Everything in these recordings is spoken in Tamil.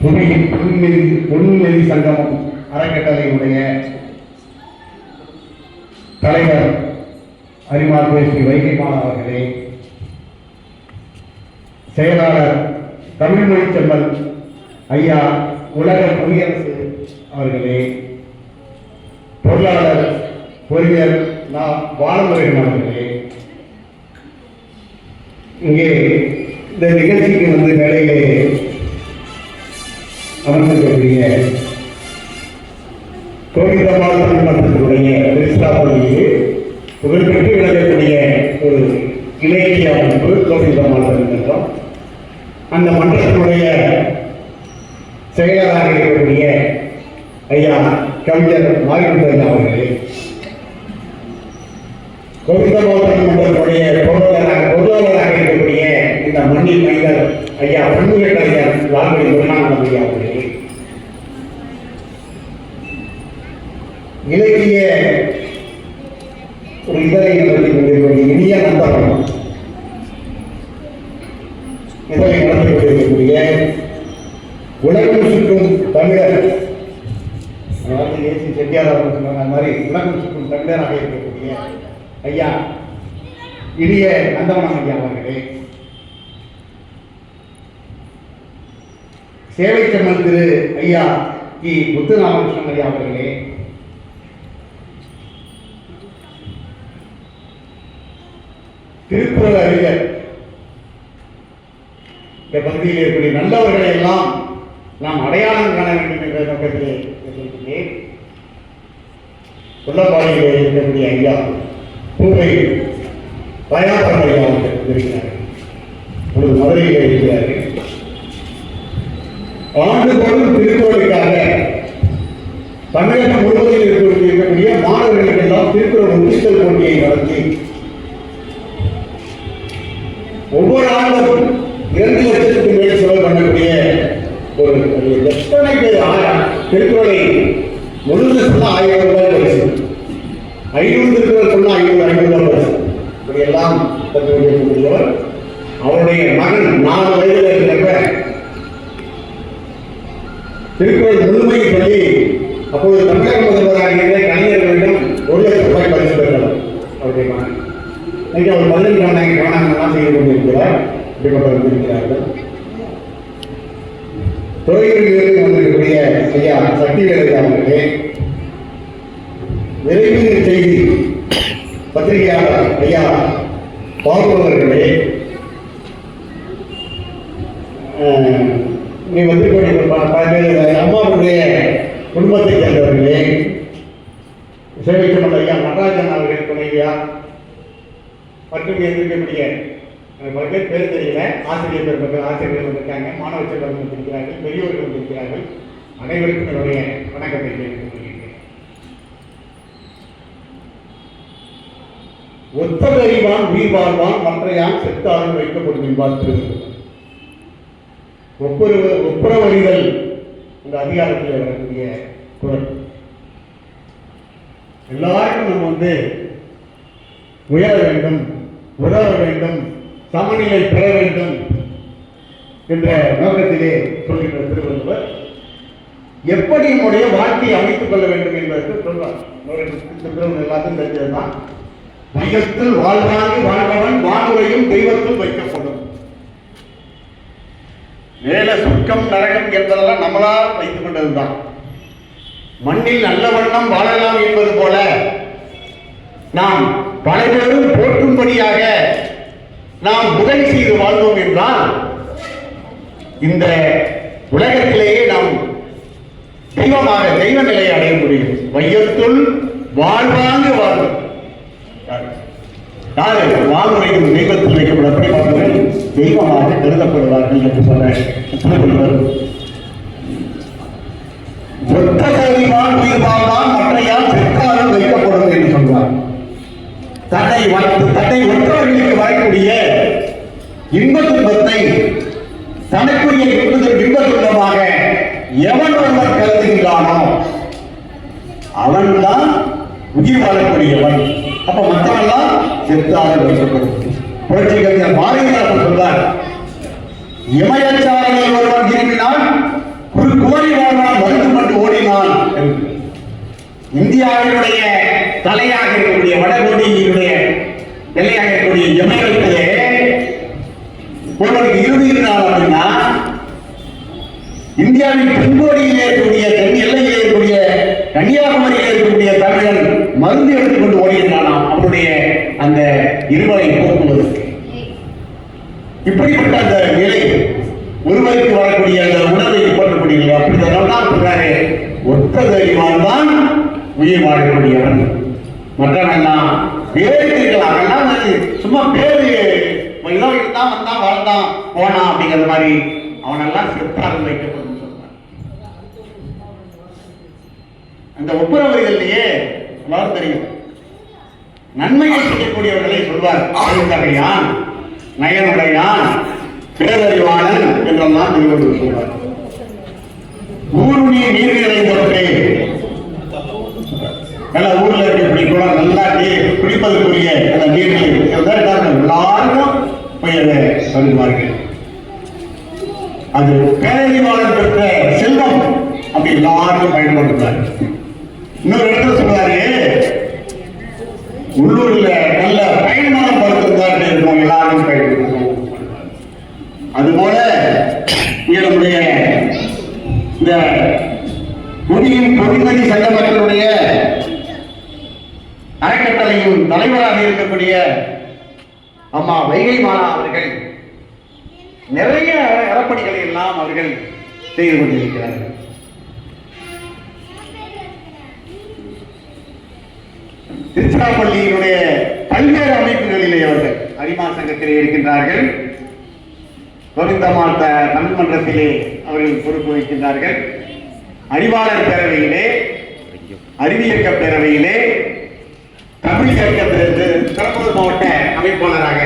புவி புன்நெறி பொன்நெறி சங்கமம் அறக்கட்டளையுடைய தலைவர் அரிமார் ஸ்ரீ வைகைமான் அவர்களே செயலாளர் தமிழ்மொழி செம்மல் ஐயா உலக குடியரசு அவர்களே பொருளாளர் பொறியியல் நாம் பாலமுருகன் அவர்களே இங்கே இந்த நிகழ்ச்சிக்கு வந்து மேடையிலே அமர்ந்திருக்கக்கூடிய கோவிந்தம்மாள் மன்றத்தினுடைய திருச்சிராப்பள்ளியில் புகழ்பெற்று விளங்கக்கூடிய ஒரு இலக்கிய அமைப்பு கோவிந்தம்மாள் மன்றம் அந்த மன்றத்தினுடைய செயலராக இருக்கக்கூடிய ஐயா கவிஞர் மாரிமுத்தன் அவர்களே கோவிந்தம்மாள் மன்றத்தினுடைய பொருளாளராக பொருளாளராக இருக்கக்கூடிய இந்த மண்ணின் மைந்தர் ஐயா பன்முக கலைஞர் லால்மணி குருநானந்தம் ஐயா அவர்களே? இலக்கிய ஒரு இதழை நடத்தி கொண்டிருக்கக்கூடிய இனிய நண்பர்கள் இதழை நடத்தி கொண்டிருக்கக்கூடிய உலகம் சுற்றும் தமிழர் அதாவது ஏசி செட்டியார் அவர்கள் சொன்னாங்க அந்த மாதிரி உலகம் சுற்றும் தமிழராக இருக்கக்கூடிய ஐயா இனிய நந்தவனம் ஐயா அவர்களே. சேவை செம்மல் திரு ஐயா கி. முத்துராமகிருஷ்ணன் ஐயா அவர்களே. திருக்குறள் அறிஞர். இந்த பகுதியில் இருக்கக்கூடிய நல்லவர்களை எல்லாம் நாம் அடையாளம் காண வேண்டும் என்ற நோக்கத்திலே சொல்கிறேன் கொல்லப்பாடியிலே இருக்கக்கூடிய ஐயா பூவை தயாபரம் ஐயா அவர்கள் இருக்கிறார்கள் இப்பொழுது மதுரையில் இருக்கிறார்கள். ஆண்டுதோறும் திருக்குறளுக்காக தமிழகம் முழுவதில் இருக்கக்கூடிய இருக்கக்கூடிய மாணவர்களுக்கெல்லாம் திருக்குறள் ஒப்பித்தல் போட்டியை நடத்தி. ஒவ்வொரு ஆண்டும் இரண்டு லட்சத்துக்கு மேல் செலவு பண்ணக்கூடிய ஒரு எத்தனை பேர் திருக்குறளை முழுது சொன்னா ஆயிரம் ரூபாய் பரிசு ஐநூறு திருக்குறள் சொன்னா ஐநூறு ஐநூறு ரூபாய் பரிசு இப்படி எல்லாம் கற்றுக்கொண்டிருக்கக்கூடியவர் அவருடைய மகன் நாலு வயதில் இருக்கிறப்ப திருக்குறள் முழுமையை சொல்லி அப்போது தமிழக முதல்வராக இருந்த கலைஞர்களிடம் ஒரு லட்சம் ரூபாய் பரிசு பெற்றவர் அவருடைய மகன் இன்னைக்கு அவர் பதினஞ்சு ஆண்டாங்க கவனங்கள்லாம் செய்து கொண்டிருக்கிறார். இப்படிப்பட்ட வந்திருக்கிறார்கள் துறைகளிலிருந்து வந்திருக்கக்கூடிய ஐயா சக்திவேலு அவர்களே விரைவில் செய்தி பத்திரிகையாளர் ஐயா பார்ப்பவர்களே நீ வந்து வந்திருக்கக்கூடிய பல்வேறு அம்மாவுடைய குடும்பத்தை சேர்ந்தவர்களே சேவை ஐயா நடராஜன் அவர்கள் துணைவியா மற்றும் இருக்கக்கூடிய எனக்கு பல பேர் பேர் தெரியல ஆசிரியர் பெருமக்கள் ஆசிரியர்கள் வந்திருக்காங்க மாணவ செல்வர்கள் வந்திருக்கிறார்கள் பெரியவர்கள் வந்திருக்கிறார்கள். அனைவருக்கும் என்னுடைய வணக்கத்தை தெரிவித்துக் கொள்கிறேன் ஒத்ததறிவான் உயிர் வாழ்வான் மற்றையான் செத்தாலும் வைக்கப்படும் என்பார் திருவள்ளுவர். ஒப்புரவு ஒப்புரவறிதல் இந்த அதிகாரத்தில் வரக்கூடிய குரல். எல்லாருக்கும் நம்ம வந்து உயர வேண்டும் உதவ வேண்டும் சமநிலை பெற வேண்டும் என்ற நோக்கத்திலே சொல்கின்ற திருவள்ளுவர் எப்படி நம்முடைய வாழ்க்கையை அமைத்துக் கொள்ள வேண்டும் என்பதற்கு சொல்வார். எல்லாத்தையும் தெரிஞ்சதுதான். மையத்தில் வாழ்வாங்கி வாழ்பவன் வானுரையும் தெய்வத்தில் வைக்கப்படும். மேல சொர்க்கம் நரகம் என்பதெல்லாம் நம்மளால் வைத்துக் கொண்டதுதான். மண்ணில் நல்ல வண்ணம் வாழலாம் என்பது போல நாம் பல பேரும் போற்றும்படியாக நாம் உதவி செய்து வாழ்ந்தோம் என்றால் இந்த உலகத்திலேயே நாம் தெய்வமாக தெய்வ நிலையை அடைய முடியும். வையத்துள் வாழ்வாங்கு வாழ்வு. யாரு? வாழ்வுரையும் தெய்வத்தில் வைக்கப்பட தெய்வமாக கருதப்படுவார்கள் என்று சொல்ல திருவள்ளுவர் ஒத்த மற்றையால் பிற்காலம் வைக்கப்படும் என்று சொல்வார். தன்னை வ- தன்னை ஒற்றவர்களுக்கு வரக்கூடிய இன்ப துன்பத்தை தனக்குரிய இன்ப துன்பமாக எவன் ஒருவன் கருதுகின்றானோ அவன்தான் உயிர் வாழக்கூடியவன். அப்ப மற்றவெல்லாம் செத்தாக வைக்கப்படும். புரட்சி கவிஞர் பாரதிதாசன் சொல்றார் இமயச்சாரனை ஒருவன் விரும்பினான் ஒரு கோடி வாழ்வான் கொண்டு ஓடினான் இந்தியாவினுடைய தலையாக இருக்கக்கூடிய வடகோடியினுடைய நிலையாக இருக்கக்கூடிய இமயத்திலே ஒருவனுக்கு இருந்தால் அப்படின்னா இந்தியாவின் பின்போடியில் இருக்கக்கூடிய தென் எல்லையில் இருக்கக்கூடிய கன்னியாகுமரியில் இருக்கக்கூடிய தமிழன் மருந்து எடுத்துக்கொண்டு ஓடுகின்றானாம் அவருடைய ஒத்ததறிவான் தான் உயிர் வாழக்கூடியவன் மற்றவெல்லாம் பேரு அதெல்லாம் சும்மா பேரு இதோ இருந்தான் வந்தான் வாழ்ந்தான் போனான் அப்படிங்கிற மாதிரி அவனெல்லாம் செத்தாக வைக்கப்படும் அந்த ஒப்புரவரிகளிலேயே எல்லாரும் தெரியும். நன்மையை செய்யக்கூடியவர்களை சொல்வார். ஆயுதகையான் நயனுடையான் பேரறிவாளன் என்றெல்லாம் திருவள்ளுவர் சொல்வார் ஊருடைய நீர் நிறைந்தவர்களே நல்ல ஊர்ல இருக்க குளம் நல்லா நீர் குடிப்பதற்குரிய அந்த நீர்களை எல்லாருக்கும் போய் அதை சொல்லுவார்கள் அது பேரறிவாளன் பெற்ற செல்வம் அப்படி எல்லாருக்கும் பயன்படுத்துறாரு இன்னொரு இடத்துல சொல்றாரு உள்ளூர்ல நல்ல பயன்மான படுத்திருந்தாரு இருக்கும் எல்லாரும் பயன்படுத்தும் அதுபோல இங்க நம்முடைய இந்த குடியின் பொதுமதி சங்க மக்களுடைய அறக்கட்டளையின் தலைவராக இருக்கக்கூடிய அம்மா வைகை மாலா அவர்கள் நிறைய அறப்பணிகளை எல்லாம் அவர்கள் செய்து கொண்டிருக்கிறார்கள். திருச்சிராப்பள்ளியினுடைய பல்வேறு அமைப்புகளிலே அவர்கள் அரிமா சங்கத்திலே இருக்கின்றார்கள். கோவிந்தமாத்த தமிழ் மன்றத்திலே அவர்கள் பொறுப்பு வகிக்கின்றார்கள். அறிவாளர் பேரவையிலே அறிவியக்க பேரவையிலே தமிழ் இயக்க பெரம்பலூர் மாவட்ட அமைப்பாளராக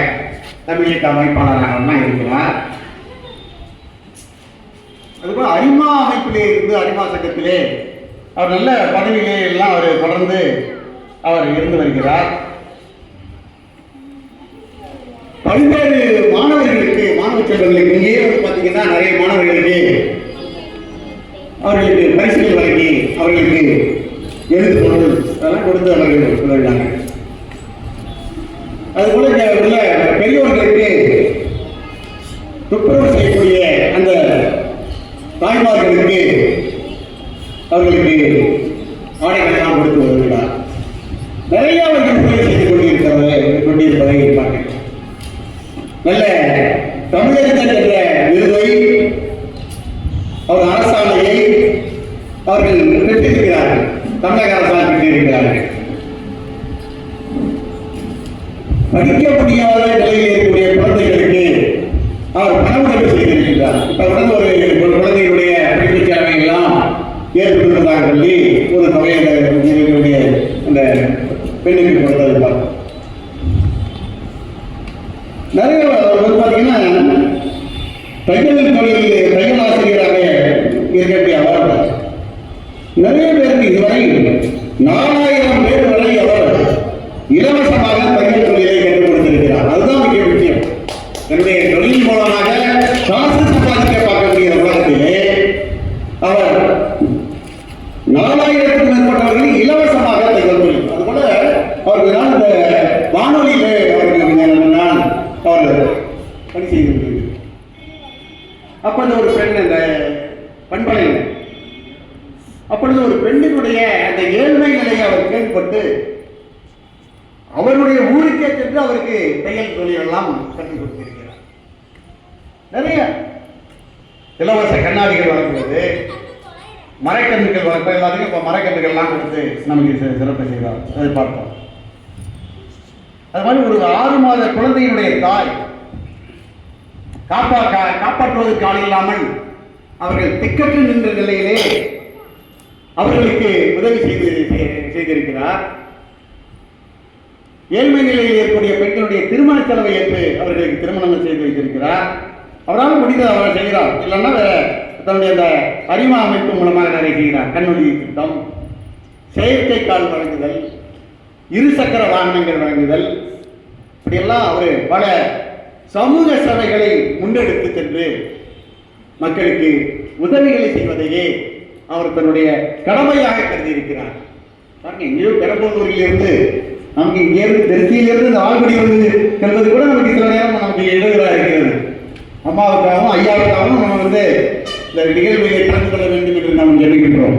தமிழக அமைப்பாளராக இருக்கிறார். அதுபோல அரிமா அமைப்பிலே இருந்து அரிமா சங்கத்திலே அவர் நல்ல பதவியிலே எல்லாம் அவர் தொடர்ந்து அவர் இருந்து வருகிறார். பல்வேறு மாணவர்களுக்கு மாணவ செல்வங்களுக்கு இங்கேயே வந்து பார்த்தீங்கன்னா நிறைய மாணவர்களுக்கு அவர்களுக்கு பரிசுகள் வழங்கி அவர்களுக்கு எழுத்து பொருள் அதெல்லாம் கொடுத்து அவர்கள் உதவினாங்க அதுபோல இங்க உள்ள துப்புரவு செய்யக்கூடிய அந்த தாய்மார்களுக்கு அவர்களுக்கு ஆடைகள் எல்லாம் கொடுத்து வருகிறார். நிறைய அவர்கள் உதவி செய்து கொண்டிருக்கிறதை கொண்டிருப்பதை பார்க்கிறேன் நல்ல தமிழர்கள் என்ற விருதை அவர் அரசாணையை அவர்கள் பெற்றிருக்கிறார்கள். தமிழக அரசாங்கம் பெற்றிருக்கிறார்கள் படிக்க முடியாத நிலையில் இருக்கக்கூடிய குழந்தைகளுக்கு அவர் பண உதவி செய்திருக்கிறார் இப்ப உடனே ஒரு ஒரு குழந்தைகளுடைய படிப்பு செலவை எல்லாம் ஏற்றுக்கொண்டதாக சொல்லி ஒரு தொகையை அந்த இவர்களுடைய அந்த பெண்ணுக்கு கொடுத்தது பார்த்தோம் நிறைய பார்த்தீங்கன்னா தையல் தொழிலில் தையல் ஆசிரியராக இருக்கக்கூடிய அவர் நிறைய பேருக்கு இதுவரை நாலாயிரம் பேர் வரை அவர் இலவசமாக தையல் தொழிலை கற்றுக் கொடுத்திருக்கிறார் அதுதான் மிக முக்கியம் தன்னுடைய தொழில் மூலமாக காசு சம்பாதிக்க பார்க்கக்கூடிய உலகத்திலே அவர் நாலாயிரத்துக்கும் மேற்பட்டவர்கள் இலவசமாக தையல் தொழில் அதுபோல அவருக்கு நான் இந்த வானொலியிலே அவருக்கு நான் அவர் பணி செய்திருக்கிறார் அப்பொழுது ஒரு பெண் அந்த பண்பலையில் அப்பொழுது ஒரு பெண்ணினுடைய அந்த ஏழ்மை நிலையை அவர் கேள்விப்பட்டு அவருடைய ஊருக்கே சென்று அவருக்கு தையல் தொழிலெல்லாம் கற்றுக் கொடுத்திருக்கிறார். நிறைய இலவச கண்ணாடிகள் வழங்குவது மரக்கன்றுகள் வளர்ப்பு எல்லாத்துக்கும் இப்போ மரக்கன்றுகள்லாம் கொடுத்து நமக்கு சிறப்பு செய்வார். அதை பார்ப்போம். அது மாதிரி ஒரு ஆறு மாத குழந்தையினுடைய தாய் காப்பா காப்பாற்றுவதற்கு ஆள் இல்லாமல் அவர்கள் திக்கற்று நின்ற நிலையிலே அவர்களுக்கு உதவி செய்து செய்திருக்கிறார். ஏழ்மை நிலையில் இருக்கக்கூடிய பெண்களுடைய திருமண செலவை ஏற்று அவர்களுக்கு திருமணம் செய்து வைத்திருக்கிறார். அவரால் முடிந்தது அவர் செய்கிறார். இல்லைன்னா வேற தன்னுடைய அந்த அரிமா அமைப்பு மூலமாக நிறைய செய்கிறார். கண்ணொழி திட்டம் செயற்கை கால் வழங்குதல் இருசக்கர வாகனங்கள் வழங்குதல் இப்படியெல்லாம் அவர் பல சமூக சபைகளை முன்னெடுத்து சென்று மக்களுக்கு உதவிகளை செய்வதையே அவர் தன்னுடைய கடமையாக கருதி இருக்கிறார் பாருங்க எங்கேயோ பெரம்பலூரில் இருந்து நமக்கு இங்கே இருந்து திருச்சியிலிருந்து இந்த ஆழ்குடி வந்து என்பது கூட நமக்கு சில நேரம் நமக்கு எழுதுகிறா இருக்கிறது. அம்மாவுக்காகவும் ஐயாவுக்காகவும் நம்ம வந்து இந்த நிகழ்வுகளை கலந்து கொள்ள வேண்டும் என்று நாம் சொல்லுகின்றோம்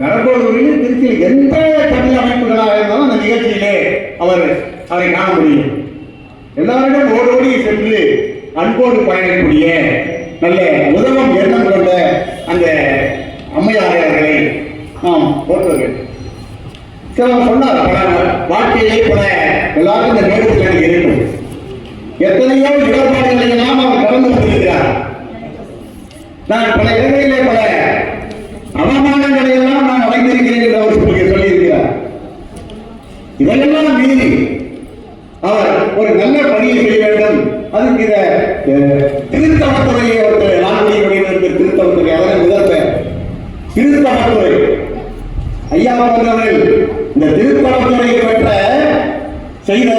பெரம்பலூரில் திருச்சியில் எந்த தமிழ் அமைப்புகளாக இருந்தாலும் அந்த நிகழ்ச்சியிலே அவர் அவரை காண முடியும். எல்லாரிடம் ஓடோடி சென்று அன்போடு பயணிக்கக்கூடிய நல்ல உதவும் எண்ணம் கொண்ட அந்த அம்மையாரர்களை நாம் போற்ற வேண்டும். சிலர் சொன்னார் பல வாழ்க்கையிலே பல எல்லாருக்கும் இந்த நேரத்தில் இருக்கும். எத்தனையோ இடர்பாடுகளை எல்லாம் அவர் கடந்து கொண்டிருக்கிறார். நான் பல இடங்களிலே பல அவமானங்களை எல்லாம் நான் அடைந்திருக்கிறேன் என்று அவர் சொல்லி சொல்லியிருக்கிறார். இதெல்லாம் மீறி அவர் ஒரு நல்ல பணியை செய்ய வேண்டும் அதுக்கு இத அஹ், திருத்தவத்துறையை அவர்கள் லாங்குடைய திருத்தவத்துறை அதனை முதல்வர். ஐயா அவர்கள் இந்த திருத்தமத்துறை பெற்ற செய்த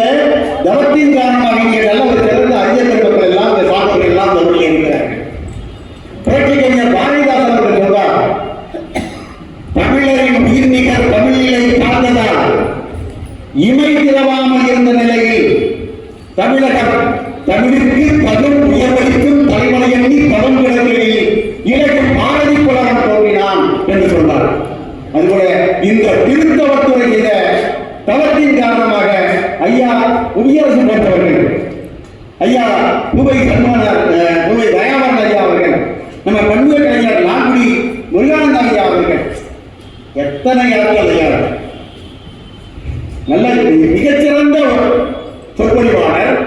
தவத்தின் காரணமாக இங்கே நல்ல ஒரு சிறந்த அறிஞர்கள் மக்கள் எல்லாம் இந்த சான்றோர்கள் எல்லாம் தமிழில் இருக்கிறார்கள் புரட்சி கவிஞர் பாரதிதாசன் அவர்கள் சொல்றார் தமிழரின் உயிர் நிகர் தமிழிலை சார்ந்ததால் இமை திரவாமல் இருந்த நிலையில் தமிழகம் தமிழுக்கு பதம் உயர்வளிக்கும் தலைவனை எண்ணி பதம் கிடக்கையில் இலக்கு பாரதி புலவன் தோன்றினான் என்று சொன்னார் அதுபோல இந்த திருத்தவத்துறை செய்த தவத்தின் காரணமாக ஐயா அவர்கள். ஐயா புவை சன்மான புவை தயாவரன் ஐயா அவர்கள். நம்ம பண்புகள் கலைஞர் லாங்குடி முருகானந்த ஐயா அவர்கள். எத்தனை இடங்கள் ஐயா நல்ல மிகச்சிறந்த ஒரு சொற்பொழிவாளர்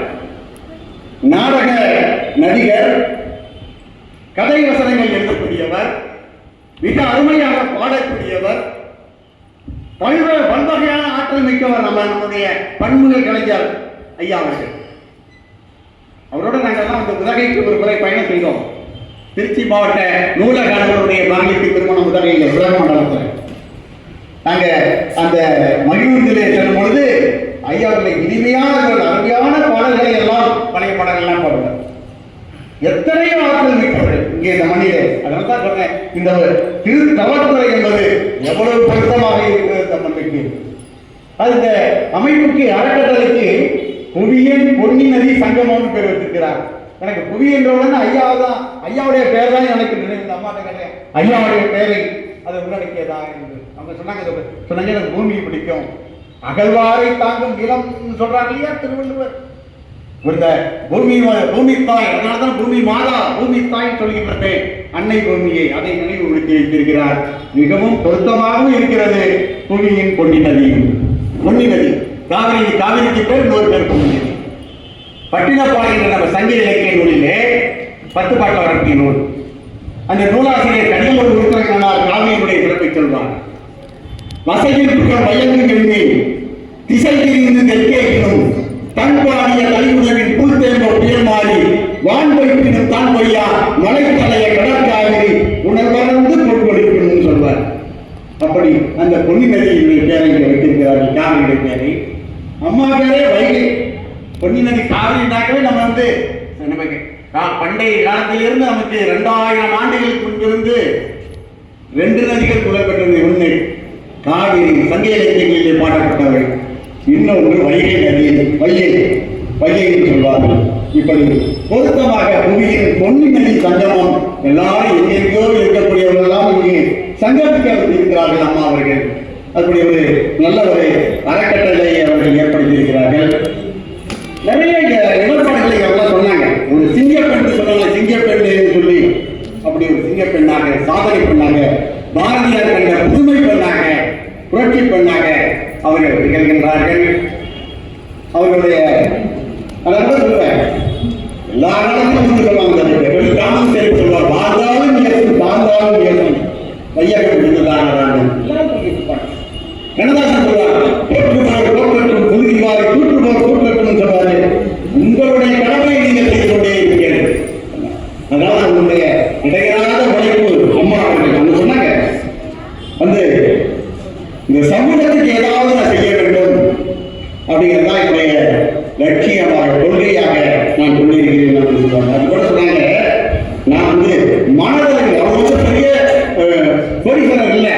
நாடக நடிகர் கதை வசனங்கள் எழுதக்கூடியவர் மிக அருமையாக பாடக்கூடியவர் பல்வேறு பல்வகையான ஆற்றல் மிக்கவர் நம்ம நம்முடைய பன்முக கலைஞர் ஐயா அவர்கள். அவரோட நாங்கெல்லாம் அந்த உதகைக்கு ஒரு முறை பயணம் செய்தோம். திருச்சி மாவட்ட நூலக அலுவலருடைய உதகை இந்த உலக மண்டலத்தில் நாங்க அந்த மகிழ்வுந்திலே செல்லும் பொழுது ஐயா அவர்களை இனிமையான ஒரு அருமையான பாடல்களை எல்லாம் பழைய பாடல்கள் எல்லாம் பாடுவார். எத்தனையோ ஆற்றல் மிக்கவர்கள் இங்கே இந்த மண்ணிலே. அதனால தான் சொன்னேன் இந்த திரு தவத்துறை என்பது எவ்வளவு பொருத்தமாக இருக்கிறது தமிழுக்கு அது இந்த அமைப்புக்கு அறக்கட்டளைக்கு புவியன் பொன்னி நதி சங்கமம்னு பேர் வச்சிருக்கிறார். எனக்கு புவி என்றவுடன் ஐயா தான் ஐயாவுடைய பேர் தான் எனக்கு நினைவு இந்த அம்மாட்ட கேட்டேன். ஐயாவுடைய பேரை அதை உள்ளடக்கியதா என்று அவங்க சொன்னாங்க சொன்னாங்க எனக்கு பூமியை பிடிக்கும். அகழ்வாரை தாங்கும் நிலம் சொல்றாங்க இல்லையா திருவள்ளுவர்? இந்த பூமி பூமி தாய் அதனால தான் பூமி மாதா பூமி தாய் சொல்கின்றது அன்னை பூமியை அதை நினைவுபடுத்தி வைத்திருக்கிறார். மிகவும் பொருத்தமாகவும் இருக்கிறது பூமியின் பொன்னி நதி. பொன்னி நதி. காவிரி காவிரிக்கு பேர் இன்னொரு பேர் பொன்னி நதி பட்டினப்பாறை என்ற நம்ம சங்கீத இலக்கிய நூலிலே பத்து பாட்டு வரக்கூடிய நூல். அந்த நூலாசிரியர் கடிதம் உருத்திரங்கனார் காவிரியினுடைய சிறப்பை சொல்வார் வசையில் புகழ் வயங்கு எண்ணி திசை திரிந்து தெற்கே இடும் தன் பாடிய தலைமுறையின் புல் தேம்போ புயல் மாறி வான் வைப்பினும் தான் பொய்யா மலை தலைய கடற்காவிரி உணர்வறந்து பொருட்படுத்தணும் சொல்வார். அப்படி அந்த பொன்னி நதியினுடைய பேரை வைத்திருக்கிறார்கள் காவிரியுடைய பேரை. அம்மா பேரே வைகை. பொன்னி நதி காவிரினாக்கவே நம்ம வந்து நமக்கு கா- பண்டைய காலத்திலிருந்து நமக்கு இரண்டாயிரம் ஆண்டுகளுக்கு முன்பிருந்து ரெண்டு நதிகள் புலப்பெற்றது ஒன்று காவிரி சங்க இலக்கியங்களிலே பாடப்பட்டவை இன்னொன்று வைகை நதி வைகை வைகை என்று சொல்வார்கள். இப்படி பொருத்தமாக புவியின் பொன்னி நதி சங்கமம் எல்லாரும் எங்கெங்கோ இருக்கக்கூடியவர்களெல்லாம் இங்கே சங்கமிக்க இருக்கிறார்கள் அம்மா அவர்கள். அப்படி ஒரு நல்ல ஒரு அறக்கட்டளை அவர்கள் ஏற்படுத்தியிருக்கிறார்கள் நிறைய இங்க இடர்பாடுகளை எல்லாம் சொன்னாங்க ஒரு சிங்கப்பெண் சொன்னாங்க சிங்கப்பெண் சொல்லி அப்படி ஒரு சிங்கப்பெண்ணாக சாதனை பெண்ணாக பாரதியார் கண்ட புதுமை பெண்ணாக புரட்சி பெண்ணாக அவர்கள் திகழ்கின்றார்கள். அவர்களுடைய அதாவது சொல்றேன் எல்லா வந்து சொல்லுவாங்க வெளிக்காமல் சரி சொல்வார். வையகம் விருதுதான் எல்லாரும் சொல்லியிருப்பாங்க கண்ணதாசன் சொல்றார் போற்றுவார் போற்றட்டும் புதுதிவாரை தூற்றுவார் தூற்றட்டும் சொல்றாரு உங்களுடைய கடமை நீங்கள் செய்து கொண்டே இருக்கிறது அதனால உங்களுடைய இடையறாத உழைப்பு அம்மா அவர்கள் அவங்க சொன்னாங்க வந்து இந்த சமூகத்துக்கு ஏதாவது நான் செய்ய வேண்டும் அப்படிங்கிறதா என்னுடைய லட்சியமாக கொள்கையாக நான் சொல்லியிருக்கிறேன் அப்படின்னு சொல்றாங்க அது கூட சொன்னாங்க நான் வந்து மனதில் அவங்க வந்து பெரிய அஹ், கோடீஸ்வரர் இல்லை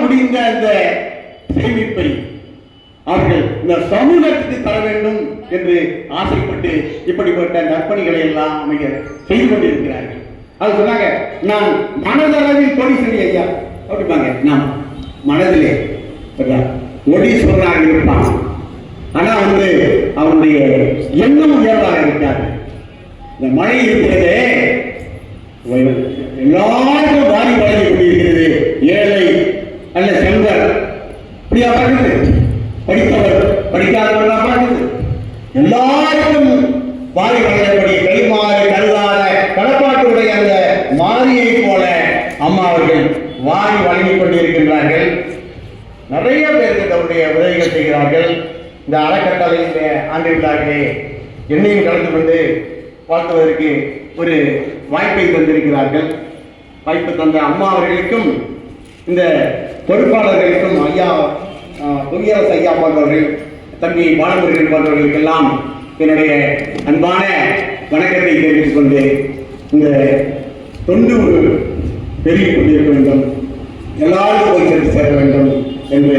முடிந்த அந்த சேமிப்பை அவர்கள் இந்த சமூகத்துக்கு தர வேண்டும் என்று ஆசைப்பட்டு இப்படிப்பட்ட நற்பணிகளை எல்லாம் அமைய செய்து கொண்டிருக்கிறார்கள். அது சொன்னாங்க நான் மனதளவில் கோடீஸ்வரி ஐயா. அப்படிப்பாங்க நாம் மனதிலே சரியா? கோடீஸ்வரனாக இருப்பான். ஆனா வந்து அவனுடைய எண்ணம் உயர்வாக இருக்காது. இந்த மழை இருக்கிறதே எல்லாருக்கும் பாதி வழங்கி கொண்டிருக்கிறது ஏழை அல்ல செல்வர் இப்படியா பார்க்குது படித்தவர் படிக்காதவர்களா பார்க்குது எல்லாருக்கும் வாரி வழங்கப்படி கைமாறு கருதாத களப்பாட்டுடைய அந்த மாரியை போல அம்மா அவர்கள் வாரி வழங்கிக் கொண்டிருக்கின்றார்கள் நிறைய பேருக்கு தன்னுடைய உதவிகள் செய்கிறார்கள். இந்த அறக்கட்டளை ஆண்டு விழாவிலே என்னையும் கலந்து கொண்டு வாழ்த்துவதற்கு ஒரு வாய்ப்பை தந்திருக்கிறார்கள். வாய்ப்பு தந்த அம்மா அவர்களுக்கும் இந்த பொறுப்பாளர்களுக்கும் ஐயா புவியரசு ஐயா போன்றவர்கள் தம்பி பாலமுருகன் போன்றவர்களுக்கெல்லாம் என்னுடைய அன்பான வணக்கத்தை தெரிவித்துக் கொண்டு இந்த தொண்டு ஒரு பெருகிக் கொண்டிருக்க வேண்டும். எல்லாரும் போய் சென்று சேர வேண்டும் என்று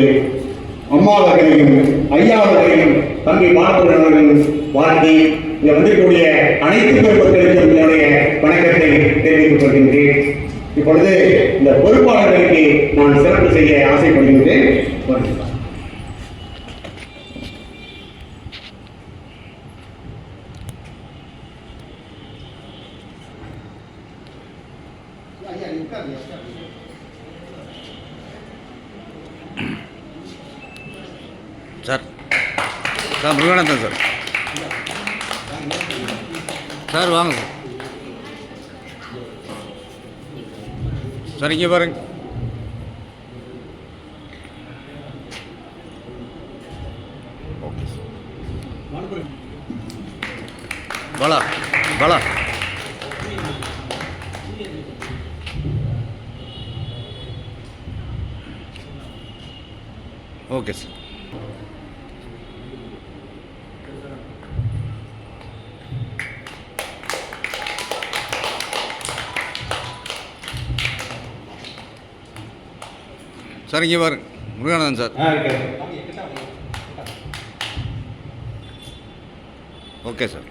அம்மா ஐயாவர்களையும் ஐயா அவர்களையும் தம்பி பாலமுருகன் அவர்களையும் வாழ்த்தி இங்க வந்திருக்கக்கூடிய அனைத்து பெருமக்களுக்கும் என்னுடைய வணக்கத்தை தெரிவித்துக் கொள்கின்றேன். இப்பொழுது இந்த பொறுப்பாளர்களுக்கு நான் சிறப்பு செய்ய ஆசைப்படுகின்றேன் வருகிறேன். Sir sir Murugananthan sir sir வாங்க சார் சார் இங்கே பாருங்க. வளா வளா ஓகே சார் சார் இங்கே பாருங்க முருகானந்தன் சார். Okay sir.